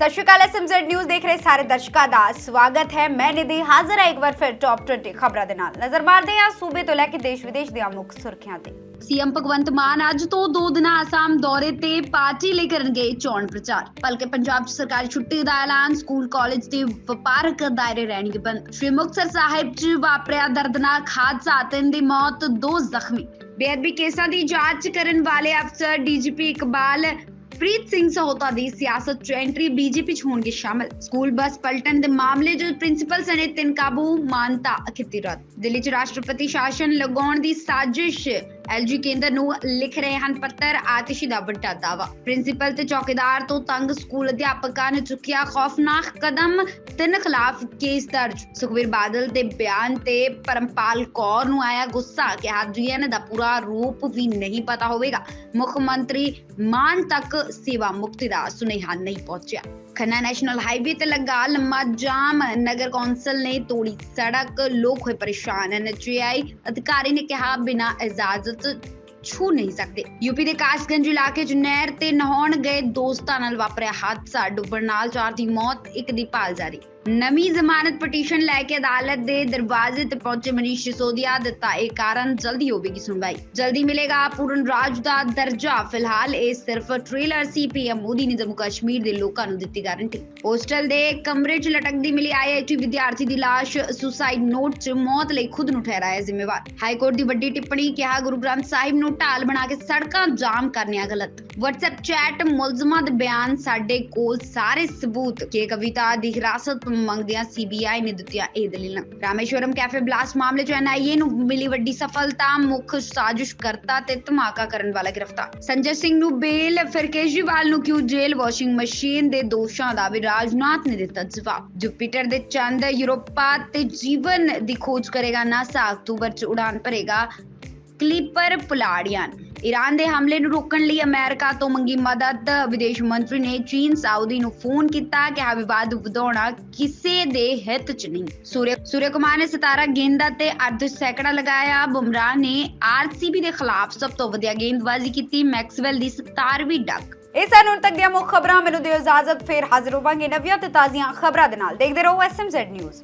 ਸਤਿ ਸ਼੍ਰੀ ਅਕਾਲ SMZ news ਦੇਖ ਰਹੇ ਸਾਰੇ ਦਰਸ਼ਕਾਂ ਦਾ ਸਵਾਗਤ ਹੈ। ਮੈਂ ਨਿਧੀ ਹਾਜ਼ਰ ਹਾਂ ਇੱਕ ਵਾਰ ਫਿਰ ਟੌਪ 20 ਖਬਰਾਂ ਦੇ ਨਾਲ। ਨਜ਼ਰ ਮਾਰਦੇ ਹਾਂ ਸੂਬੇ ਤੋਂ ਲੈ ਕੇ ਦੇਸ਼ ਵਿਦੇਸ਼ ਦੀਆਂ ਮੁੱਖ ਸੁਰਖੀਆਂ ਤੇ। ਸੀਐਮ ਭਗਵੰਤ ਮਾਨ ਅੱਜ ਤੋਂ 2 ਦਿਨਾਂ ਆਸਾਮ ਦੌਰੇ ਤੇ ਪਾਰਟੀ ਲਈ ਕਰਨਗੇ ਚੋਣ ਪ੍ਰਚਾਰ। ਭਲਕੇ ਪੰਜਾਬ 'ਚ ਸਰਕਾਰੀ ਛੁੱਟੀ ਦਾ ਐਲਾਨ, ਸਕੂਲ, ਕਾਲਜ ਤੇ ਵਪਾਰਕ ਦਾਇਰੇ ਰਹਿਣਗੇ ਬੰਦ। ਸ਼੍ਰੀ ਮੁਕਤਸਰ ਸਾਹਿਬ 'ਚ ਵਾਪਰਿਆ ਦਰਦਨਾਕ ਹਾਦਸਾ, ਤਿੰਨ ਦੀ ਮੌਤ, ਦੋ ਜ਼ਖਮੀ। ਬੇਅਦਬੀ ਕੇਸਾਂ ਦੀ ਜਾਂਚ ਕਰਨ ਵਾਲੇ ਅਫਸਰ ਡੀਜੀਪੀ ਇਕਬਾਲ ਪ੍ਰੀਤ ਸਿੰਘ ਸਹੋਤਾ ਦੀ ਸਿਆਸਤ ਚ ਐਂਟਰੀ ਬੀਜੇਪੀ ਚ ਹੋਣਗੇ ਸ਼ਾਮਲ। ਸਕੂਲ ਬੱਸ ਪਲਟਣ ਦੇ ਮਾਮਲੇ 'ਚ ਪ੍ਰਿੰਸੀਪਲ ਸਣੇ ਤਿੰਨ ਕਾਬੂ, ਮਾਨਤਾ ਕੀਤੀ ਰੱਦ। ਦਿੱਲੀ 'ਚ ਰਾਸ਼ਟਰਪਤੀ ਸ਼ਾਸਨ ਲਗਾਉਣ ਦੀ ਸਾਜ਼ਿਸ਼ ਐਲਜੀ ਕੇਂਦਰ ਨੂੰ ਲਿਖ ਰਹੇ ਹਨ ਪੱਤਰ ਆਤਿਸ਼ੀ ਦਾ ਵੱਡਾ ਦਾਵਾ ਪ੍ਰਿੰਸੀਪਲ ਤੇ ਚੌਕੀਦਾਰ ਤੋਂ ਤੰਗ ਸਕੂਲ ਅਧਿਆਪਕਾਂ ਨੇ ਚੁੱਕਿਆ ਖੌਫਨਾਕ ਕਦਮ, ਤਿੰਨ ਖਿਲਾਫ ਕੇਸ ਦਰਜ। ਸੁਖਵੀਰ ਬਾਦਲ ਦੇ ਬਿਆਨ ਤੇ ਪਰਮਪਾਲ ਕੌਰ ਨੂੰ ਆਇਆ ਗੁੱਸਾ, ਕਿਹਾ ਜੀਐਨ ਦਾ ਪੂਰਾ ਰੂਪ ਵੀ ਨਹੀਂ ਪਤਾ ਹੋਵੇਗਾ। ਮੁੱਖ ਮੰਤਰੀ ਮਾਨ ਤੱਕ ਸੇਵਾ ਮੁਕਤੀ ਦਾ ਸੁਨੇਹਾ ਨਹੀਂ ਪਹੁੰਚਿਆ। ਖੰਨਾ ਨੈਸ਼ਨਲ ਹਾਈਵੇ ਤੇ ਲੱਗਾ ਲੰਮਾ ਜਾਮ। ਨਗਰ ਕੌਂਸਲ ਨੇ ਤੋੜੀ ਸੜਕ। ਲੋਕ ਹੋਏ ਪਰੇਸ਼ਾਨ। ਐਨਐਚਏਆਈ ਅਧਿਕਾਰੀ ਨੇ ਕਿਹਾ, ਬਿਨਾਂ ਇਜਾਜ਼ਤ ਛੂ ਨਹੀਂ ਸਕਦੇ। ਯੂਪੀ ਦੇ ਕਾਸਗੰਜ ਇਲਾਕੇ 'ਚ ਨਹਿਰ ਤੇ ਨਹਾਉਣ ਗਏ ਦੋਸਤਾਂ ਨਾਲ ਵਾਪਰਿਆ ਹਾਦਸਾ। ਡੁੱਬਣ ਨਾਲ ਚਾਰ ਦੀ ਮੌਤ, ਇੱਕ ਦੀ ਭਾਲ ਜਾਰੀ। ਨਵੀਂ ਜ਼ਮਾਨਤ ਪਟੀਸ਼ਨ ਲੈ ਕੇ ਅਦਾਲਤ ਦੇ ਦਰਵਾਜ਼ੇ ਤੇ ਪਹੁੰਚੇ ਮਨੀਸ਼ ਸਿਸੋਦੀਆ ਦਿੱਤਾ ਇਹ ਕਾਰਨ ਜਲਦੀ ਹੋਵੇਗੀ ਸੁਣਵਾਈ। ਜਲਦੀ ਮਿਲੇਗਾ ਪੂਰਨ ਰਾਜ ਦਾ ਦਰਜਾ। ਫਿਲਹਾਲ ਇਹ ਸਿਰਫ ਟ੍ਰੇਲਰ ਸੀ ਪੀਐਮ ਮੋਦੀ ਨੇ ਜੰਮੂ ਕਸ਼ਮੀਰ ਦੇ ਲੋਕਾਂ ਨੂੰ ਦਿੱਤੀ ਗਾਰੰਟੀ ਹੋਸਟਲ ਦੇ ਕਮਰੇ 'ਚ ਲਟਕਦੀ ਮਿਲੀ ਆਈਆਈਟੀ ਵਿਦਿਆਰਥੀ ਦੀ ਲਾਸ਼। ਸੁਸਾਈਡ ਨੋਟ 'ਚ ਮੌਤ ਲਈ ਖੁਦ ਨੂੰ ਠਹਿਰਾਇਆ ਜ਼ਿੰਮੇਵਾਰ। ਹਾਈ ਕੋਰਟ ਦੀ ਵੱਡੀ ਟਿੱਪਣੀ ਕਿਹਾ ਗੁਰੂ ਗ੍ਰੰਥ ਸਾਹਿਬ ਨੂੰ ਢਾਲ ਬਣਾ ਕੇ ਸੜਕਾਂ ਜਾਮ ਕਰਨੀਆਂ ਗਲਤ। WhatsApp ਚੈਟ ਮੁਲਜ਼ਮਾਂ ਦੇ ਬਿਆਨ ਸਾਡੇ ਕੋਲ ਸਾਰੇ ਸਬੂਤ। ਕਿ ਕਵਿਤਾ ਦੀ ਹਿਰਾਸਤ ਮੰਗਦਿਆਂ ਸੀਬੀਆਈ ਨੇ ਦਿੱਤੀਆਂ ਇਹ ਦਲੀਲਾਂ। ਰਾਮੇਸ਼ਵਰਮ ਕੈਫੇ ਬਲਾਸਟ ਮਾਮਲੇ 'ਚ ਐਨਆਈਏ ਨੂੰ ਮਿਲੀ ਵੱਡੀ ਸਫਲਤਾ, ਮੁੱਖ ਸਾਜ਼ਿਸ਼ਕਰਤਾ ਤੇ ਧਮਾਕਾ ਕਰਨ ਵਾਲਾ ਗ੍ਰਿਫਤਾਰ। ਸੰਜੇ ਸਿੰਘ ਨੂੰ ਬੇਲ, ਫਿਰ ਕੇਜਰੀਵਾਲ ਨੂੰ ਕਿਉਂ ਜੇਲ੍ਹ? ਵਾਸ਼ਿੰਗ ਮਸ਼ੀਨ ਦੇ ਦੋਸ਼ਾਂ ਦਾ ਵੀ ਰਾਜਨਾਥ ਨੇ ਦਿੱਤਾ ਜਵਾਬ। ਜੁਪੀਟਰ ਦੇ ਚੰਦ, ਯੂਰੋਪਾ ਤੇ ਜੀਵਨ ਦੀ ਖੋਜ ਕਰੇਗਾ ਨਾਸਾ। ਅਕਤੂਬਰ 'ਚ ਉਡਾਨ ਭਰੇਗਾ ਕਲੀਪਰ ਪੁਲਾੜੀਅਨ ਈਰਾਨ ਦੇ ਹਮਲੇ ਨੂੰ ਰੋਕਣ ਲਈ ਅਮਰੀਕਾ ਤੋਂ ਮੰਗੀ ਮਦਦ। ਵਿਦੇਸ਼ ਮੰਤਰੀ ਨੇ ਚੀਨ, ਸਾਊਦੀ ਨੂੰ ਫੋਨ ਕੀਤਾ ਕਿ ਆ ਵਿਵਾਦ ਵਧਾਉਣਾ ਕਿਸੇ ਦੇ ਹਿੱਤ 'ਚ ਨਹੀਂ। ਸੂਰਯ ਸੂਰਯ ਕੁਮਾਰ ਨੇ 17 ਗੇਂਦਾਂ ਤੇ ਅਰਧ ਸੈਕੜਾ ਲਗਾਇਆ। ਬੁਮਰਾਹ ਨੇ ਆਰਸੀਬੀ ਦੇ ਖਿਲਾਫ ਸਭ ਤੋਂ ਵਧੀਆ ਗੇਂਦਬਾਜ਼ੀ ਕੀਤੀ। ਮੈਕਸਵੈਲ ਦੀ 17ਵੀਂ ਡੱਕ ਇਹ ਸਨ ਹੁਣ ਤੱਕ ਦੀਆਂ ਮੁੱਖ ਖਬਰਾਂ। ਮੈਨੂੰ ਦਿਓ ਇਜਾਜ਼ਤ। ਫੇਰ ਹਾਜ਼ਰ ਹੋਵਾਂਗੇ ਨਵੀਆਂ ਤੇ ਤਾਜ਼ੀਆਂ ਖਬਰਾਂ ਦੇ ਨਾਲ। ਦੇਖਦੇ ਰਹੋ ਐਸਐਮਜ਼ੈਡ ਨਿਊਜ਼।